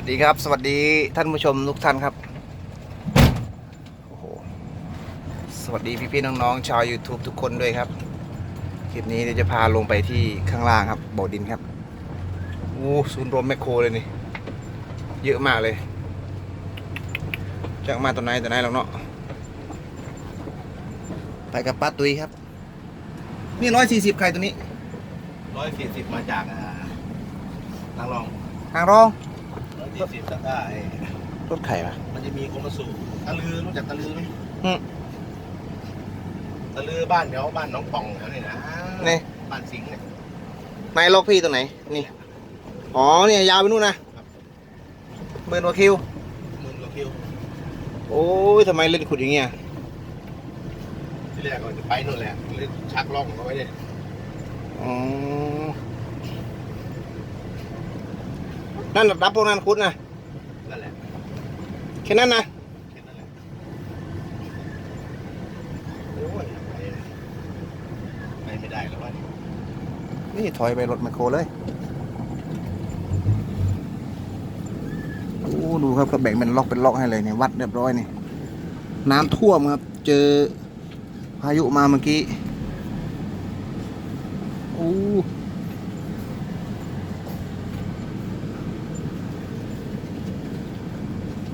วัสดีครับ สวัสดีท่านผู้ชมทุกท่านครับโอ้โหสวัสดีพี่ๆน้องๆชาว YouTube ทุกคนด้วยครับคลิปนี้เดี๋ยวจะพาลงไปที่ข้างล่างครับบ่อดินครับโอ้ศูนย์รวมแมคโครเลยนี่ เยอะมากเลยจากมาตัวไหนตัวไหนแล้วเนาะไปกับป้าตุยครับ นี่ร้อยสี่สิบใครตัวนี้ร้อยสี่สิบมาจากอ่านางรองทางรองร้อ ยสี่สิบแล้วก็ไอ้รถไข่ปะมันจะมีโคมาสูตะลือรู้จักตะลือไหมอืมตะลือบ้านเดี๋ยวบ้านน้องป่องแถวนี้นะนี่บ้านสิงห์เนี่ยไหนล็อกพี่ตัวไหน นี่ อ๋อ เนี่ยยาวไปนู่นนะหมื่นกว่าคิว หมื่นกว่าคิว โอ้ยทำไมเล่นขุดอย่างเงี้ย ที่แรกก็จะไปนู่นแหละเลยชักล่องเอาไว้เลยอ๋อ นั่นรับพวกนั้นคุดนะนั่นแหละแค่นั้นนะแค่นั้นแหละโอ้ยไปไปไม่ได้แล้ววะนี่ถอยไปรถแมคโครเลยโอ้ดูครับเขาแบ่งเป็นล็อกเป็นล็อกให้เลยเนี่ยวัดเรียบร้อยนี่น้ำท่วมครับ เจอพายุมาเมื่อกี้โอ้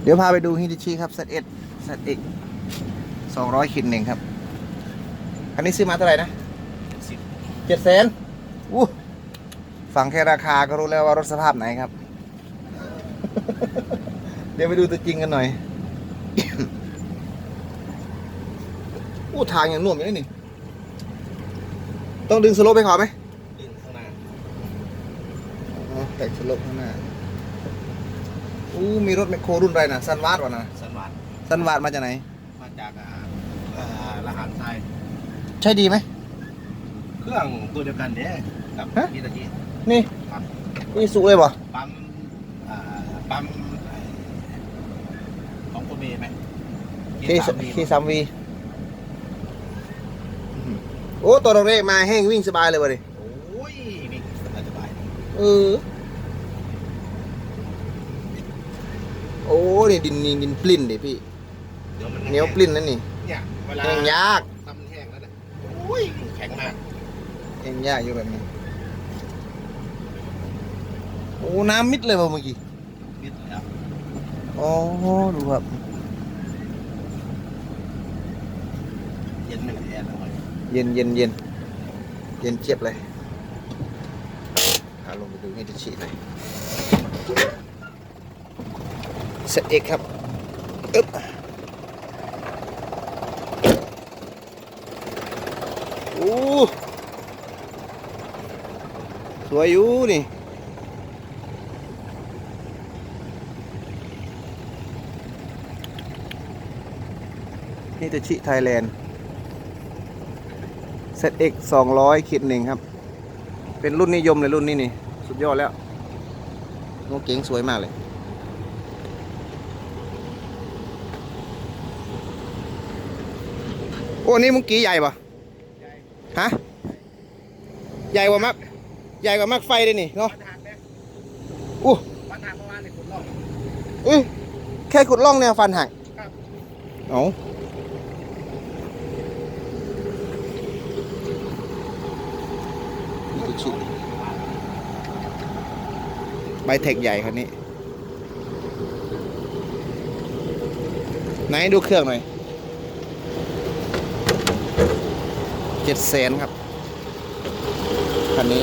เดี๋ยวพาไปดูฮิติชิครับ Z1 Z1 สองร้อยขีดหนึ่งครับ อันนี้ซื้อมาเท่าไหร่นะสิบเจ็ดแสนอู้ฟังแค่ราคาก็รู้แล้วว่ารถสภาพไหนครับ เดี๋ยวไปดูตัวจริงกันหน่อยอู้ทางอย่างน่วมอย่างนี้นี่ ต้องดึงสโลปไปขอไหมดึงข้างหน้าอ๋อแตกสโลปข้างหน้า อู้มีรถแมคโครรุ่นอะไรนะซันวาดวะนะสันวัดซันวาดมาจากไหน มาจากอ่าอ่าละหารทรายใช่ดีไหม เครื่องตัวเดียวกันเด้กับฮะ นี่ตะกี้นี่ครับนี่สุเลยบ่ปั๊มอ่าปั๊มไอ้ของโคเมไหมเคเคสามวีโอ้ตัวเราเร่มาแห้งวิ่งสบายเลยบ่ดิโอ้ยนี่สบายเออ อ้นี่ดินนี่ดินปลิ้นดิพี่เดี๋ยวมันเหนียวปลิ้นนั่นนี่เนี่ยเวลาแห้งยากทำมันแห้งแล้วนะโอ้ยแข็งมากแห้งยากอยู่แบบนี้โอ้น้ำมิดเลยว่ะเมื่อกี้นิดแล้วอ๋อดูครับเย็นไม่ไหวแอร์แล้วเย็นเย็นเย็นเย็นเจี๊ยบเลยเอาลงไปดูให้จะฉีดเลย เสร็จเอกครับอึ๊บโอ้สวยอยู่นี่นี่จะชิไทยแลนด์ ZX 200ขีดหนึ่งครับ เป็นรุ่นนิยมเลยรุ่นนี้นี่ สุดยอดแล้วรถเก๋งสวยมากเลย โอ้นี่มึงกี่ใหญ่ปะฮะ ใหญ่กว่ามัก ใหญ่กว่ามักไฟเลยนี่เนาะปัญหาเนี่ยอู้ปัญหาเมื่อวานในคนรอบเอ้ยแค่ขุดล่องเนี่ยฟันหักครับเอานี่คือชิใบเทคใหญ่คันนี้ ไหนดูเครื่องหน่อย เจ็ดแสนครับ คันนี้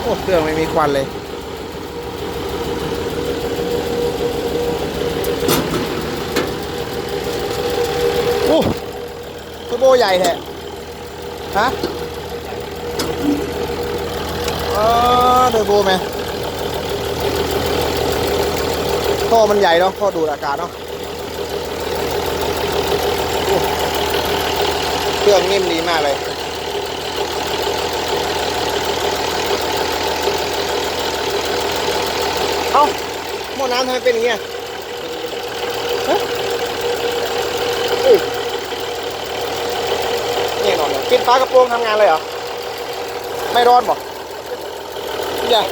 โอ้เครื่องไม่มีควันเลยโอ้เทอร์โบใหญ่แท้ฮะอ๋อเทอร์โบไหมท่อมันใหญ่เนาะท่อดูดอากาศเนาะ เครื่องนิ่มดีมากเลยเอ้าหม้อน้ำทำไมเป็นอย่างเงี้ยฮะเอ้ยแน่นอนเลยปิดฝากระโปรงทำงานเลยเหรอ ไม่ร้อนบ่อย่า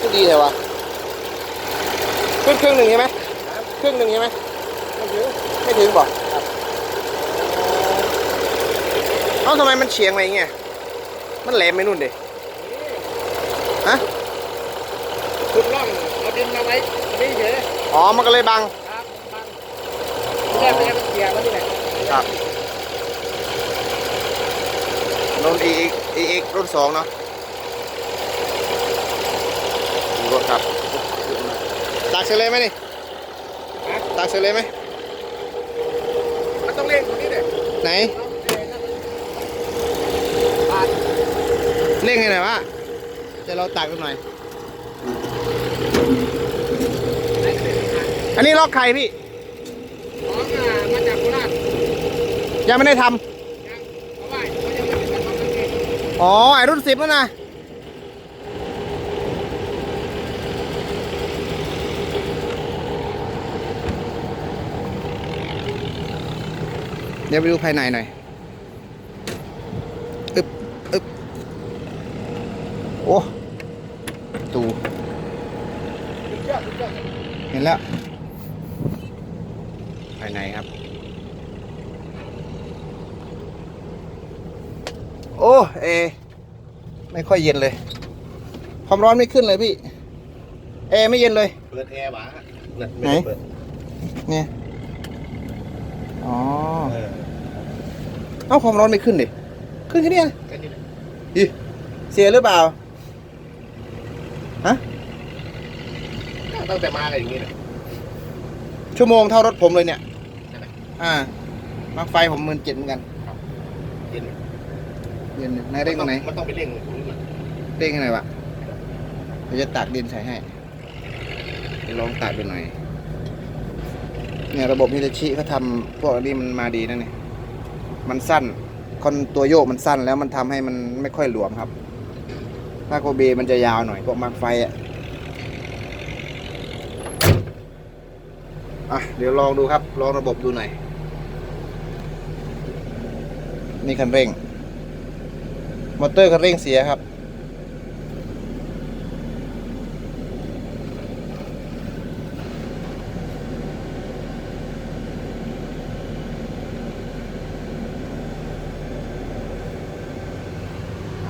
ก็ดีเลยวะขึ้นครึ่งหนึ่งใช่ไหมครึ่งหนึ่งใช่ไหมไม่ถือไม่ถึงบอกเอ้าทำไมมันเฉียงมาอย่างเงี้ย มันแหลมไปนู่นดิฮะขุดร่องเอาดินมาไว้นี่เฉยอ๋อ มันก็เลยบัง ครับบังแรกแรกเกียร์มาที่ไหนครับรุ่น e x e x รุ่นสองเนาะดูรถครับตักเสร็จเลยไหมนี่ตักเสร็จเลยไหมมันต้องเร่งตรงนี้เลยไหน ปาด เร่งให้หน่อยวะจะเราตักกันหน่อย อันนี้ล็อกใครพี่ของอะมาจากโคราชยังไม่ได้ทำยังเอาไว้เขายังไม่ได้ทำกันเองอ๋อ ไอรุ่นสิบแล้วนะ เดี๋ยวไปดูภายในหน่อย อึบอึบโอ้ตู สุดยอดสุดยอด เห็น แล้ว ภายในครับ โอ้เอ ไม่ค่อยเย็นเลย ความร้อนไม่ขึ้นเลยพี่เอไม่เย็นเลย เปิดแอร์หวะไหน เนี่ย อ๋อ เออเอ้าความร้อนไม่ขึ้นดิ ขึ้นแค่เนี้ยแค่นี้แหละอิเสียหรือเปล่า ฮะ ตั้งแต่มาอะไรอย่างงี้เลยชั่วโมงเท่ารถผมเลยเนี่ยใช่ไหม อ่ามาไฟผมหมื่นเจ็ดเหมือนกันเย็นเย็นนายเร่งตรงไหนมันต้องไปเร่งตรงนี้ก่อนเร่งให้หน่อยวะเดี๋ยวจะตักดินใส่ให้เดี๋ยวลองตักดูหน่อย เนี่ยระบบฮิตาชิเขาทำพวกอันนี้มันมาดีนะเนี่ย มันสั้น คอนตัวโยกมันสั้นแล้วมันทำให้มันไม่ค่อยหลวมครับ ถ้าโกเบมันจะยาวหน่อยพวกมาร์คไฟอะ อะเดี๋ยวลองดูครับ ลองระบบดูหน่อย นี่คันเร่ง มอเตอร์คันเร่งเสียครับ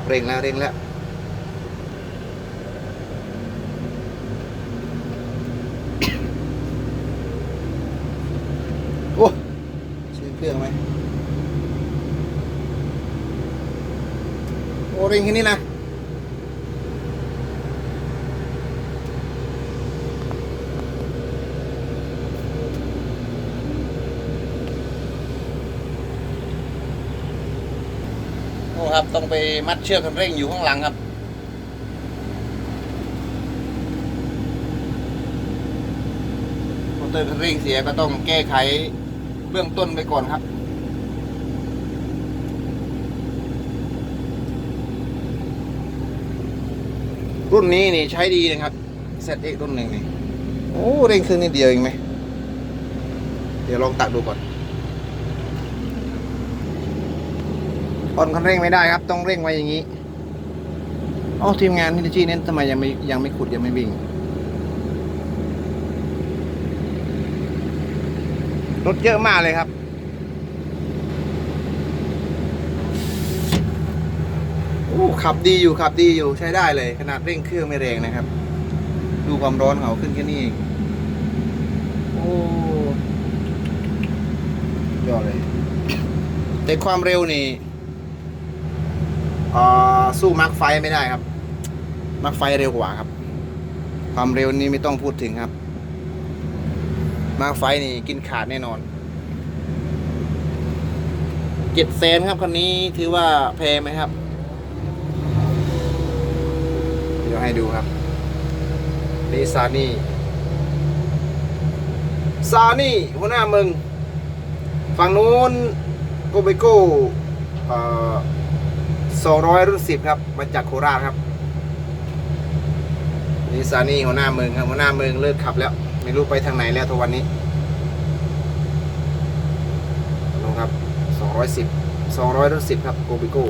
เร่งแล้วเร่งแล้ว โอ้ชื่อเครื่องไหมโอ้เร่งแค่นี้นะโอ้ครับต้องไปมัดเชือกคันเร่งอยู่ข้างหลังครับมอเตอร์คันเร่งเสียก็ต้องแก้ไขเบื้องต้นไปก่อนครับ รุ่นนี้นี่ใช้ดีนะครับ ZX รุ่นหนึ่งนี่โอ้เร่งเครื่องนิดเดียวเองไหม เดี๋ยวลองตักดูก่อนตอนคันเร่งไม่ได้ครับ ต้องเร่งไว้อย่างนี้อ๋อทีมงานฮิตาชิเน้นทำไมยังไม่ยังไม่ขุดยังไม่วิ่ง รถเยอะมากเลยครับ โอ้ ขับดีอยู่ขับดีอยู่ใช้ได้เลย ขนาดเร่งเครื่องไม่แรงนะครับ ดูความร้อนเขาขึ้นแค่นี้เองโอ้ยอดเลย แต่ความเร็วนี่สู้มาร์คไฟไม่ได้ครับ มาร์คไฟเร็วกว่าครับ ความเร็วนี้ไม่ต้องพูดถึงครับ มาร์คไฟนี่กินขาดแน่นอนเจ็ดแสนครับคันนี้ถือว่าแพงไหมครับ เดี๋ ยวให้ดูครับนี่ซานี่ซานี่หัวหน้าเมืองฝั่งนู้นโกเบโก้สองร้อยรุ่นสิบครับ มาจากโคราชครับนี่ซานี่หัวหน้าเมืองครับหัวหน้าเมืองเลิกขับแล้ว ไม่รู้ไปทางไหนแล้วทุกวันนี้ลงครับสองร้อยสิบสองร้อยรุ่นสิบครับโกเบโก้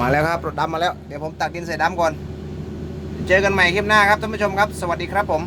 มาแล้วครับรถดำมาแล้ว เดี๋ยวผมตักดินใส่ดำก่อน เจอกันใหม่คลิปหน้าครับท่านผู้ชมครับ สวัสดีครับผม